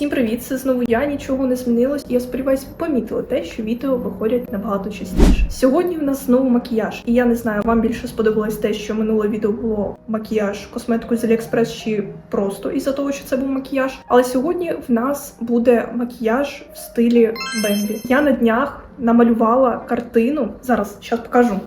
Всім привіт! Це знову я. Нічого не змінилось. Я сподіваюся, ви помітили те, що відео виходять набагато частіше. Сьогодні в нас знову макіяж, і я не знаю, вам більше сподобалось те, що минуле відео було макіяж косметику з Аліекспрес чи просто із-за того, що це був макіяж. Але сьогодні в нас буде макіяж в стилі Бембі. Я на днях намалювала картину. Зараз щас покажу.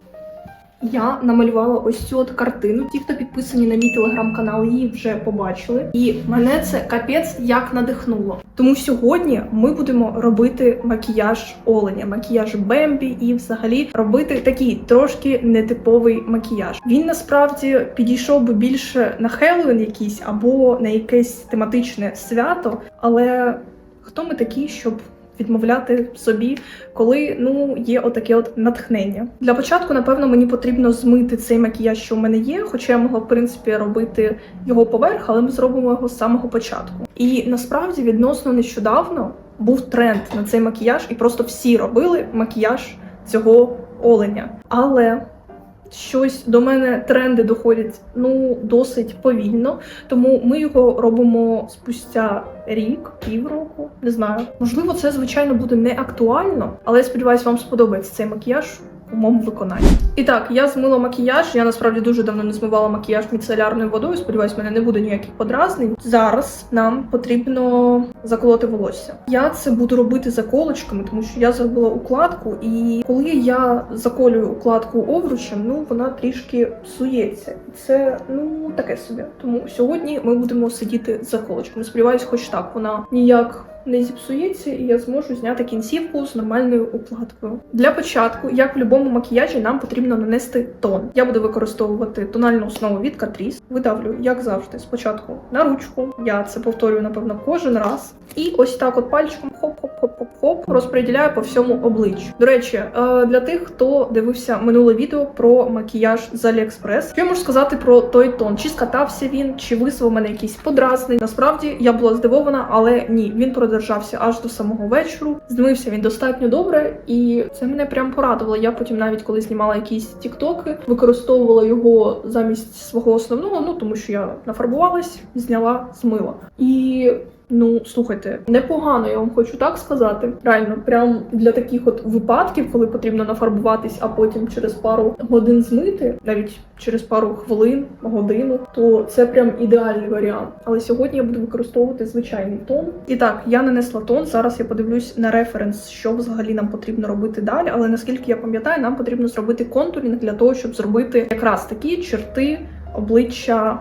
Я намалювала ось цю от картину. Ті, хто підписані на мій телеграм-канал, її вже побачили. І мене це капець як надихнуло. Тому сьогодні ми будемо робити макіяж оленя, макіяж Бембі і взагалі робити такий трошки нетиповий макіяж. Він насправді підійшов би більше на Хеллоуін якийсь або на якесь тематичне свято, але хто ми такі, щоб відмовляти собі, коли ну є отаке от натхнення. Для початку, напевно, мені потрібно змити цей макіяж, що в мене є, хоча я могла в принципі робити його поверх, але ми зробимо його з самого початку. І насправді відносно нещодавно був тренд на цей макіяж, і просто всі робили макіяж цього оленя. Але щось до мене тренди доходять ну досить повільно, тому ми його робимо спустя рік, півроку. Не знаю. Можливо, це звичайно буде не актуально, але я сподіваюся, вам сподобається цей макіяж. У моєму виконанні. І так, я змила макіяж. Я насправді дуже давно не змивала макіяж міцелярною водою. Сподіваюсь, в мене не буде ніяких подразнень. Зараз нам потрібно заколоти волосся. Я це буду робити заколочками, тому що я зробила укладку, і коли я заколюю укладку обручем, ну вона трішки псується. Це ну таке собі. Тому сьогодні ми будемо сидіти з заколочками. Сподіваюсь, хоч так вона ніяк не зіпсується, і я зможу зняти кінцівку з нормальною укладкою. Для початку, як в будь-якому макіяжі, нам потрібно нанести тон. Я буду використовувати тональну основу від Catrice. Видавлю, як завжди, спочатку на ручку. Я це повторюю, напевно, кожен раз. І ось так, от пальчиком хоп-хоп-хоп-хоп-хоп, розподіляю по всьому обличчю. До речі, е, для тих, хто дивився минуле відео про макіяж з Аліекспрес, що я можу сказати про той тон? Чи скатався він, чи визвав мене якийсь подразний. Насправді я була здивована, але ні, він продержався аж до самого вечору. Змився він достатньо добре, і це мене прям порадувало. Я потім, навіть коли знімала якісь тіктоки, використовувала його замість свого основного, ну тому що я нафарбувалась, зняла, змила. І Ну, слухайте, непогано, я вам хочу так сказати. Реально, прям для таких от випадків, коли потрібно нафарбуватись, а потім через пару годин змити, навіть через пару хвилин, годину, то це прям ідеальний варіант. Але сьогодні я буду використовувати звичайний тон. І так, я нанесла тон. Зараз я подивлюсь на референс, що взагалі нам потрібно робити далі. Але наскільки я пам'ятаю, нам потрібно зробити контурінг для того, щоб зробити якраз такі черти обличчя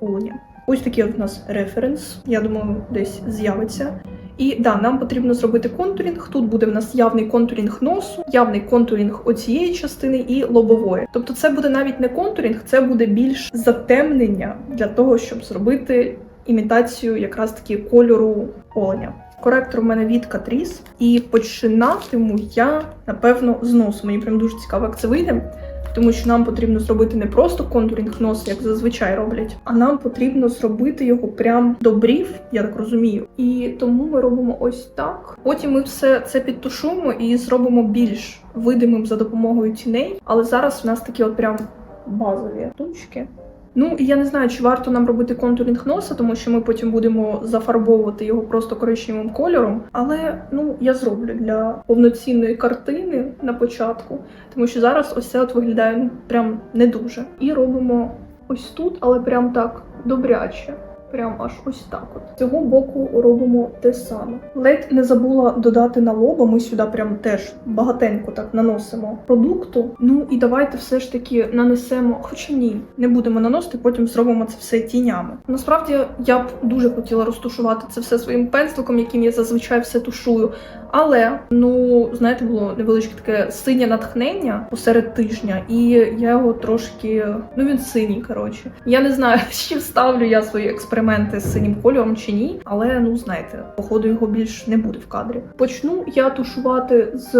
оленя. Ось такий от у нас референс. Я думаю, десь з'явиться. І да, нам потрібно зробити контурінг. Тут буде в нас явний контурінг носу, явний контурінг оцієї частини і лобової. Тобто, це буде навіть не контурінг, це буде більш затемнення для того, щоб зробити імітацію якраз таки кольору оленя. Коректор в мене від Catrice. і починатиму я напевно з носу. Мені прям дуже цікаво, як це вийде тому що нам потрібно зробити не просто контурінг носу, як зазвичай роблять, а нам потрібно зробити його прям до брів, я так розумію. І тому ми робимо ось так. Потім ми все це підтушуємо і зробимо більш видимим за допомогою тіней. Але зараз в нас такі от прям базові тучки. Ну і я не знаю, чи варто нам робити контурінг носа, тому що ми потім будемо зафарбовувати його просто коричневим кольором. Але ну я зроблю для повноцінної картини на початку, тому що зараз ось це от виглядає ну, прям не дуже. І робимо ось тут, але прям так добряче. Прям аж ось так. От з цього боку робимо те саме. Ледь не забула додати на лоба. Ми сюди прям теж багатенько так наносимо продукту. Ну і давайте все ж таки нанесемо, хоча ні, не будемо наносити, потім зробимо це все тінями. Насправді я б дуже хотіла розтушувати це все своїм пензликом, яким я зазвичай все тушую. Але ну знаєте, було невеличке таке синє натхнення посеред тижня, і я його трошки. Ну він синій. Коротше, я не знаю, чи вставлю я свої експерименти з синім кольором чи ні. Але ну знаєте, походу його більш не буде в кадрі. Почну я тушувати з.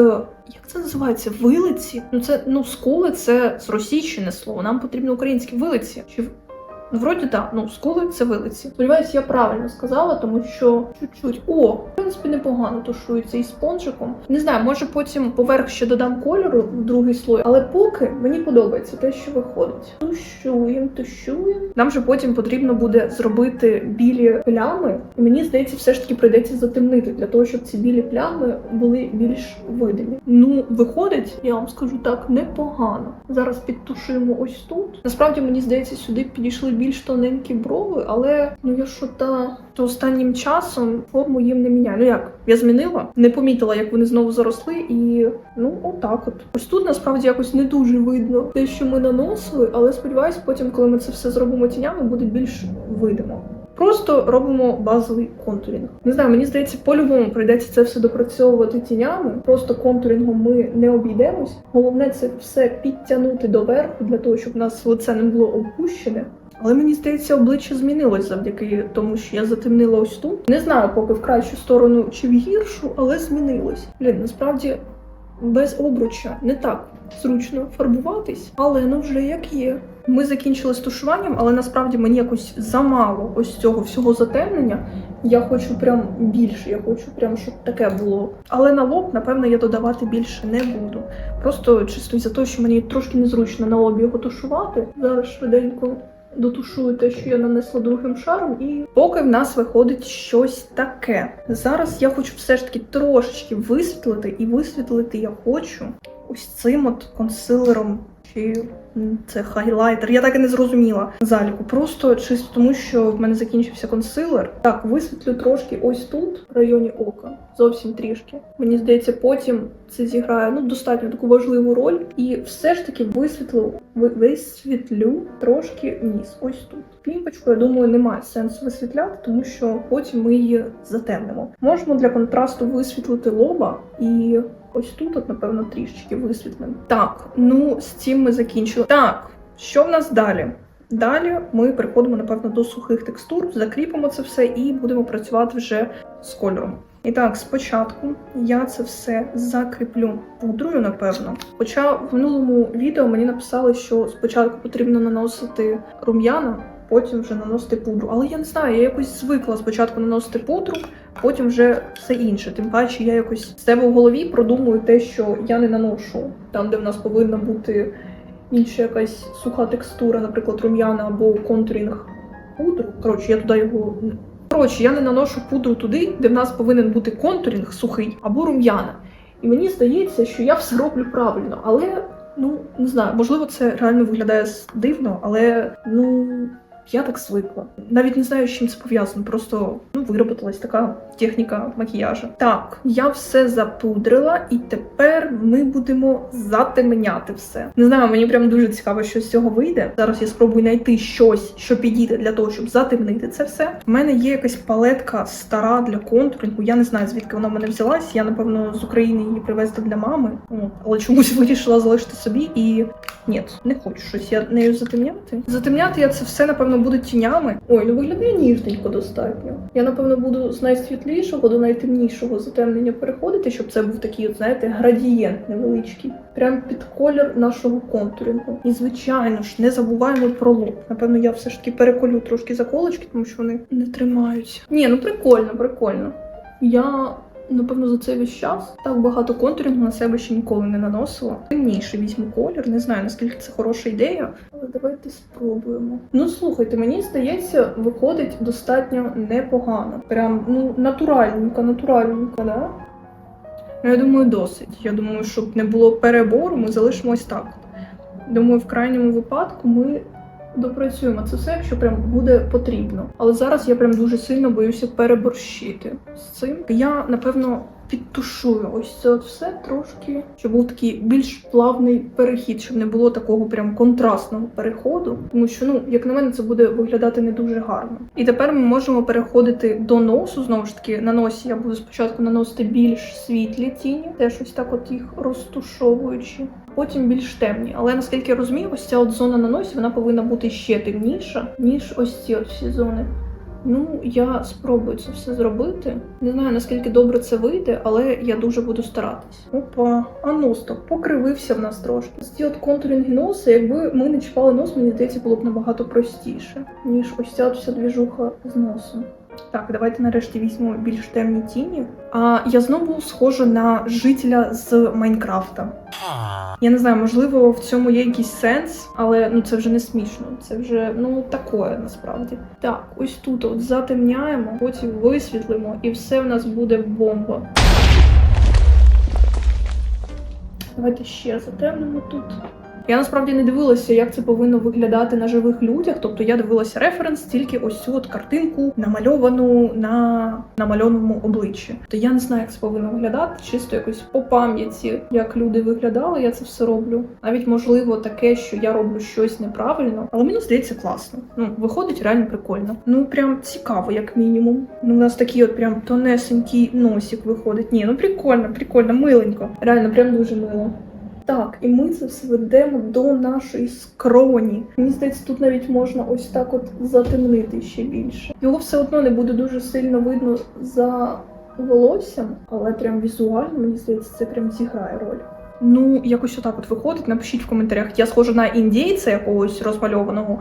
Як це називається? Вилиці? Ну це ну скули це з російщини слово. Нам потрібно українські вилиці. Чи Вроді так, ну скули це вилиці. Сподіваюсь, я правильно сказала, тому що чуть-чуть. О, в принципі, непогано тушується із спонжиком. Не знаю, може потім поверх ще додам кольору другий слой, але поки мені подобається те, що виходить. Тушуємо, тушуємо. Нам же потім потрібно буде зробити білі плями, і мені здається, все ж таки прийдеться затемнити для того, щоб ці білі плями були більш видимі. Ну, виходить, я вам скажу так, непогано. Зараз підтушуємо ось тут. Насправді мені здається, сюди підійшли більш тоненькі брови, але ну я що та то останнім часом форму їм не міняю. Ну як я змінила, не помітила, як вони знову заросли, і ну отак. От ось тут насправді якось не дуже видно те, що ми наносили, але сподіваюсь, потім, коли ми це все зробимо тінями, буде більш видимо. Просто робимо базовий контурінг. Не знаю, мені здається, по-любому прийдеться це все допрацьовувати тінями. Просто контурінгом ми не обійдемось. Головне це все підтягнути доверху для того, щоб у нас лице не було опущене. Але мені здається, обличчя змінилось завдяки тому, що я затемнила ось тут. Не знаю, поки в кращу сторону чи в гіршу, але змінилось. Блін, насправді без обруча не так зручно фарбуватись, але ну вже як є. Ми закінчили з тушуванням, але насправді мені якось замало ось цього всього затемнення. Я хочу прям більше, я хочу прям, щоб таке було. Але на лоб, напевно, я додавати більше не буду. Просто чисто із-за того, що мені трошки незручно на лобі його тушувати. Зараз швиденько дотушую те, що я нанесла другим шаром, і поки в нас виходить щось таке. Зараз я хочу все ж таки трошечки висвітлити, і висвітлити я хочу ось цим от консилером. Чи це хайлайтер? Я так і не зрозуміла заліку. Просто чисто тому, що в мене закінчився консилер. Так, висвітлю трошки ось тут, в районі ока. Зовсім трішки. Мені здається, потім це зіграє ну достатньо таку важливу роль. І все ж таки висвітлю, висвітлю трошки ніс. Ось тут. Плімпочку, я думаю, немає сенсу висвітляти, тому що потім ми її затемнимо. Можемо для контрасту висвітлити лоба і ось тут, от, напевно, трішечки висвітлимо. Так, ну з цим ми закінчили. Так, що в нас далі? Далі ми переходимо, напевно, до сухих текстур, закріпимо це все і будемо працювати вже з кольором. І так, спочатку я це все закріплю пудрою, напевно. Хоча в минулому відео мені написали, що спочатку потрібно наносити рум'яна, потім вже наносити пудру. Але я не знаю, я якось звикла спочатку наносити пудру, потім вже все інше. Тим паче, я якось з себе в голові продумую те, що я не наношу там, де в нас повинна бути інша якась суха текстура, наприклад, рум'яна або контурінг пудру. Коротше, я туди його. Коротше, я не наношу пудру туди, де в нас повинен бути контурінг сухий або рум'яна. І мені здається, що я все роблю правильно, але ну не знаю, можливо, це реально виглядає дивно, але ну. Я так звикла. Навіть не знаю, з чим це пов'язано. Просто ну вироботилась така техніка макіяжу. Так, я все запудрила, і тепер ми будемо затемняти все. Не знаю, мені прям дуже цікаво, що з цього вийде. Зараз я спробую знайти щось, що підійде для того, щоб затемнити це все. У мене є якась палетка стара для контурингу. Я не знаю, звідки вона в мене взялась. Я напевно з України її привезла для мами, але чомусь вирішила залишити собі і ні, не хочу щось я нею затемняти. Затемняти я це все, напевно, буду тінями. Ой, ну виглядає ніжненько достатньо. Я, напевно, буду з найсвітлішого до найтемнішого затемнення переходити, щоб це був такий, от, знаєте, градієнт невеличкий. Прям під колір нашого контурінгу. І, звичайно ж, не забуваємо про лоб. Напевно, я все ж таки переколю трошки заколочки, тому що вони не тримаються. Ні, ну прикольно, прикольно. Я Напевно, за цей весь час так багато контурінгу на себе ще ніколи не наносила. Темніше візьму колір, не знаю наскільки це хороша ідея, але давайте спробуємо. Ну слухайте, мені здається, виходить достатньо непогано. Прям ну натуральненько, натуральненько, да? Ну, я думаю, досить. Я думаю, щоб не було перебору, ми залишимо ось так. Думаю, в крайньому випадку ми допрацюємо це все, якщо прям буде потрібно. Але зараз я прям дуже сильно боюся переборщити з цим. Я напевно підтушую ось це от все трошки, щоб був такий більш плавний перехід, щоб не було такого прям контрастного переходу. Тому що, ну, як на мене, це буде виглядати не дуже гарно. І тепер ми можемо переходити до носу. Знову ж таки, на носі я буду спочатку наносити більш світлі тіні, теж ось так от їх розтушовуючи. Потім більш темні. Але наскільки я розумію, ось ця от зона на носі вона повинна бути ще темніша, ніж ось ці от всі зони. Ну, я спробую це все зробити. Не знаю наскільки добре це вийде, але я дуже буду старатись. Опа, а нос так покривився в нас трошки. Ці от контурінги носа, якби ми не чіпали нос, мені здається, було б набагато простіше, ніж ось ця вся двіжуха з носом. Так, давайте нарешті візьмемо більш темні тіні. А я знову схожа на жителя з Майнкрафта. Я не знаю, можливо, в цьому є якийсь сенс, але ну це вже не смішно. Це вже ну такое насправді. Так, ось тут от затемняємо, потім висвітлимо, і все в нас буде бомба. Давайте ще затемнимо тут. Я насправді не дивилася, як це повинно виглядати на живих людях. Тобто я дивилася референс тільки ось цю от картинку, намальовану на намальованому обличчі. То я не знаю, як це повинно виглядати, чисто якось по пам'яті, як люди виглядали. Я це все роблю. Навіть можливо таке, що я роблю щось неправильно, але мені здається класно. Ну виходить реально прикольно. Ну прям цікаво, як мінімум. Ну, у нас такий от прям тонесенький носик виходить. Ні, ну прикольно, прикольно, миленько. Реально, прям дуже мило. Так, і ми це все ведемо до нашої скроні. Мені здається, тут навіть можна ось так от затемнити ще більше. Його все одно не буде дуже сильно видно за волоссям, але прям візуально, мені здається, це прям зіграє роль. Ну, якось отак от виходить. Напишіть в коментарях, я схожа на індійця якогось розмальованого.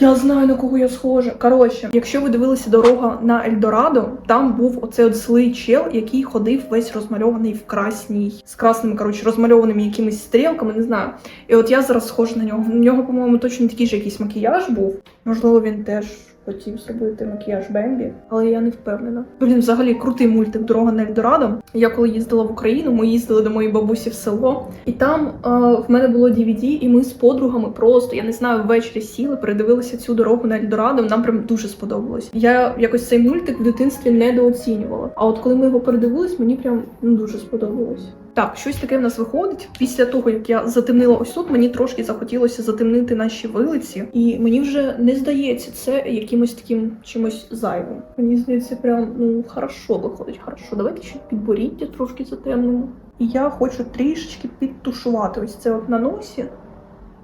Я знаю на кого я схожа. Коротше, якщо ви дивилися дорога на Ельдорадо, там був оцей от злий чел, який ходив весь розмальований в красній, з красними, коротше, розмальованими якимись стрілками, не знаю. І от я зараз схожа на нього. В нього, по-моєму, точно такий же якийсь макіяж був. Можливо, він теж хотів зробити макіяж Бембі, але я не впевнена. Блін, взагалі крутий мультик Дорога на Ельдорадо. Я коли їздила в Україну, ми їздили до моєї бабусі в село, і там е, в мене було DVD, і ми з подругами просто, я не знаю, ввечері сіли, передивилися цю дорогу на Ельдорадо. Нам прям дуже сподобалось. Я якось цей мультик в дитинстві недооцінювала. А от коли ми його передивились, мені прям ну, дуже сподобалось. Так, щось таке в нас виходить. Після того, як я затемнила ось тут, мені трошки захотілося затемнити наші вилиці, і мені вже не здається це якимось таким чимось зайвим. Мені здається, прям ну хорошо виходить. Хорошо, давайте ще підборіддя трошки затемнимо. І я хочу трішечки підтушувати ось це от на носі,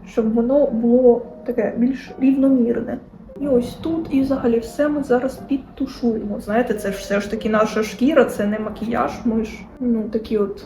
щоб воно було таке більш рівномірне. І ось тут, і взагалі все ми зараз підтушуємо. Знаєте, це ж все ж таки наша шкіра, це не макіяж. Ми ж ну такі от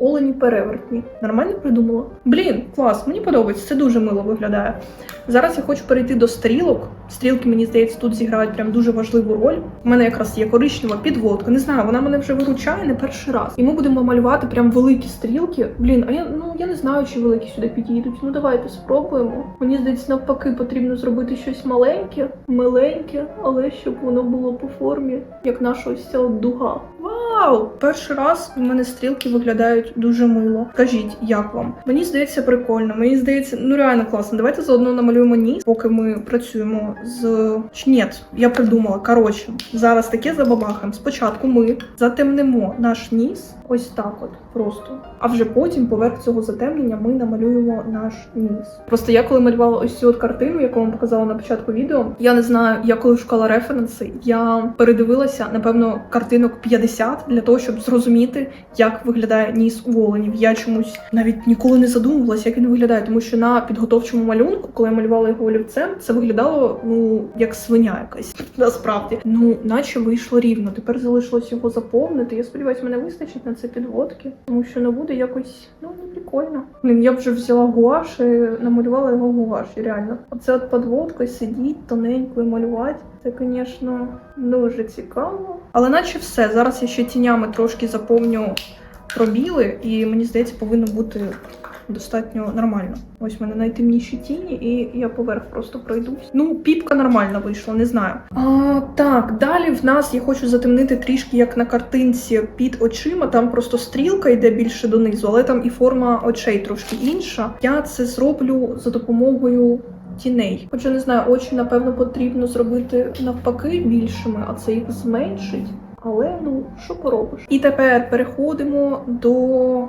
олені перевертні. Нормально придумала? Блін, клас, мені подобається, це дуже мило виглядає. Зараз я хочу перейти до стрілок. Стрілки, мені здається, тут зіграють прям дуже важливу роль. У мене якраз є коричнева підводка. Не знаю, вона мене вже виручає не перший раз. І ми будемо малювати прям великі стрілки. Блін, а я ну я не знаю, чи великі сюди підійдуть. Ну давайте спробуємо. Мені здається, навпаки, потрібно зробити щось маленьке, миленьке, але щоб воно було по формі, як наша ось ця дуга. Вау! Перший раз у мене стрілки виглядають дуже мило. Кажіть, як вам? Мені здається, прикольно. Мені здається, ну реально класно. Давайте заодно намалюємо ніс, поки ми працюємо з. Чи ні, я придумала. Коротше, зараз таке забабахаємо. Спочатку ми затемнимо наш ніс. Ось так, от просто. А вже потім, поверх цього затемнення, ми намалюємо наш ніс. Просто я коли малювала ось цю от картину, яку вам показала на початку відео, я не знаю, я коли шукала референси, я передивилася, напевно, картинок 50 для того, щоб зрозуміти, як виглядає ніс у оленів. Я чомусь навіть ніколи не задумувалася, як він виглядає, тому що на підготовчому малюнку, коли я малювала його олівцем, це виглядало ну як свиня якась. Насправді, ну наче вийшло рівно. Тепер залишилось його заповнити. Я сподіваюся, мене вистачить на це підводки, тому що не буде якось ну не прикольно. Блін, я вже взяла гуаш і намалювала його гуаш, реально. Оце от підводка сидіть тоненько і малювати. Це, звісно, дуже цікаво. Але наче все. Зараз я ще тінями трошки заповню пробіли, і мені здається, повинно бути достатньо нормально. Ось в мене найтемніші тіні, і я поверх просто пройдусь. Ну, піпка нормально вийшла, не знаю. А, так, далі в нас я хочу затемнити трішки, як на картинці під очима. Там просто стрілка йде більше донизу, але там і форма очей трошки інша. Я це зроблю за допомогою. Тіней, хоча не знаю, очі напевно потрібно зробити навпаки більшими, а це їх зменшить. Але ну що поробиш? І тепер переходимо до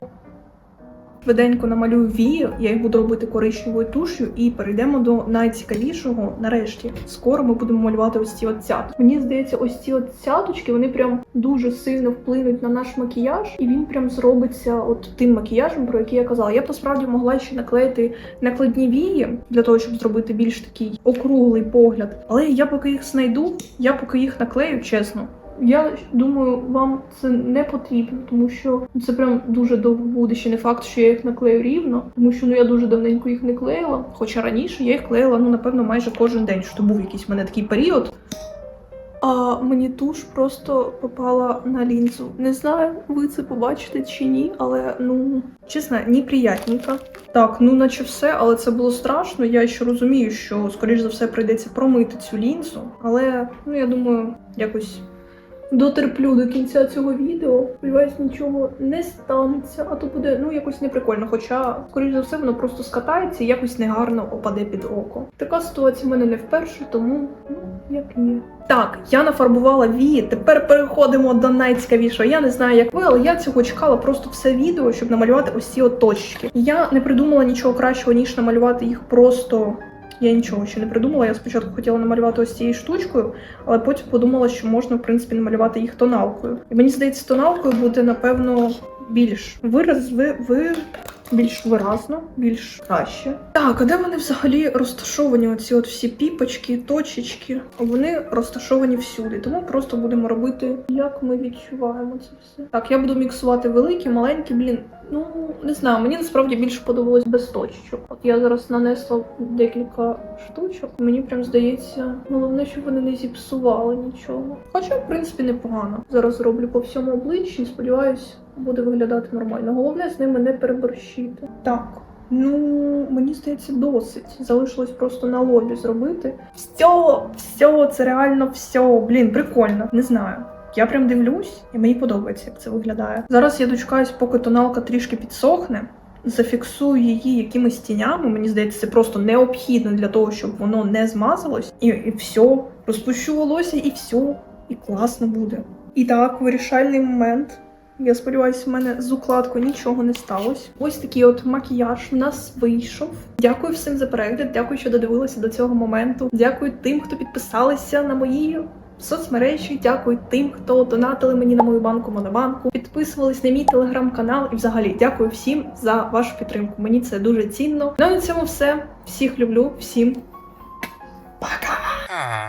швиденько намалюю вії, я їх буду робити коричневою туш'ю, і перейдемо до найцікавішого. Нарешті, скоро ми будемо малювати ось ці от. Мені здається, ось ці от вони прям дуже сильно вплинуть на наш макіяж, і він прям зробиться от тим макіяжем, про який я казала. Я посправді могла ще наклеїти накладні вії для того, щоб зробити більш такий округлий погляд. Але я поки їх знайду, я поки їх наклею, чесно. Я думаю, вам це не потрібно, тому що це прям дуже довго буде. Ще не факт, що я їх наклею рівно, тому що ну я дуже давненько їх не клеїла. Хоча раніше я їх клеїла, ну напевно, майже кожен день, що був якийсь в мене такий період. А мені туш просто попала на лінзу. Не знаю, ви це побачите чи ні, але ну чесно, неприятненько. Так, ну наче все, але це було страшно. Я ще розумію, що скоріш за все прийдеться промити цю лінзу. Але ну я думаю, якось дотерплю до кінця цього відео. Сподіваюсь, нічого не станеться, а то буде ну якось неприкольно. Хоча, скоріш за все, воно просто скатається і якось негарно опаде під око. Така ситуація в мене не вперше, тому ну як ні. Так, я нафарбувала вії. Тепер переходимо до найцікавішого. Я не знаю, як ви, але я цього чекала просто все відео, щоб намалювати ось ці от. Я не придумала нічого кращого, ніж намалювати їх просто. Я нічого ще не придумала. Я спочатку хотіла намалювати ось цією штучкою, але потім подумала, що можна в принципі намалювати їх тоналкою. І мені здається, тоналкою буде напевно більш вираз, ви, ви більш виразно, більш краще. Так, а де вони взагалі розташовані? Оці от всі піпочки, точечки. Вони розташовані всюди. Тому просто будемо робити, як ми відчуваємо це все. Так, я буду міксувати великі, маленькі, блін. Ну не знаю, мені насправді більше подобалось без точечок. От я зараз нанесла декілька штучок. Мені прям здається, головне, щоб вони не зіпсували нічого. Хоча, в принципі, непогано. Зараз зроблю по всьому обличчі і сподіваюсь, буде виглядати нормально. Головне з ними не переборщити. Так. Ну, мені здається, досить. Залишилось просто на лобі зробити. Все, все, це реально все. Блін, прикольно. Не знаю. Я прям дивлюсь, і мені подобається, як це виглядає. Зараз я дочекаюсь, поки тоналка трішки підсохне. Зафіксую її якимись тінями. Мені здається, це просто необхідно для того, щоб воно не змазалось. І, і все, розпущу волосся, і все. І класно буде. І так, вирішальний момент. Я сподіваюся, в мене з укладкою нічого не сталося. Ось такий от макіяж у нас вийшов. Дякую всім за перегляд. Дякую, що додивилися до цього моменту. Дякую тим, хто підписалися на мої соцмережі. Дякую тим, хто донатили мені на мою банку Монобанку. Підписувались на мій телеграм-канал. І взагалі дякую всім за вашу підтримку. Мені це дуже цінно. Ну а на цьому все. Всіх люблю, всім пока!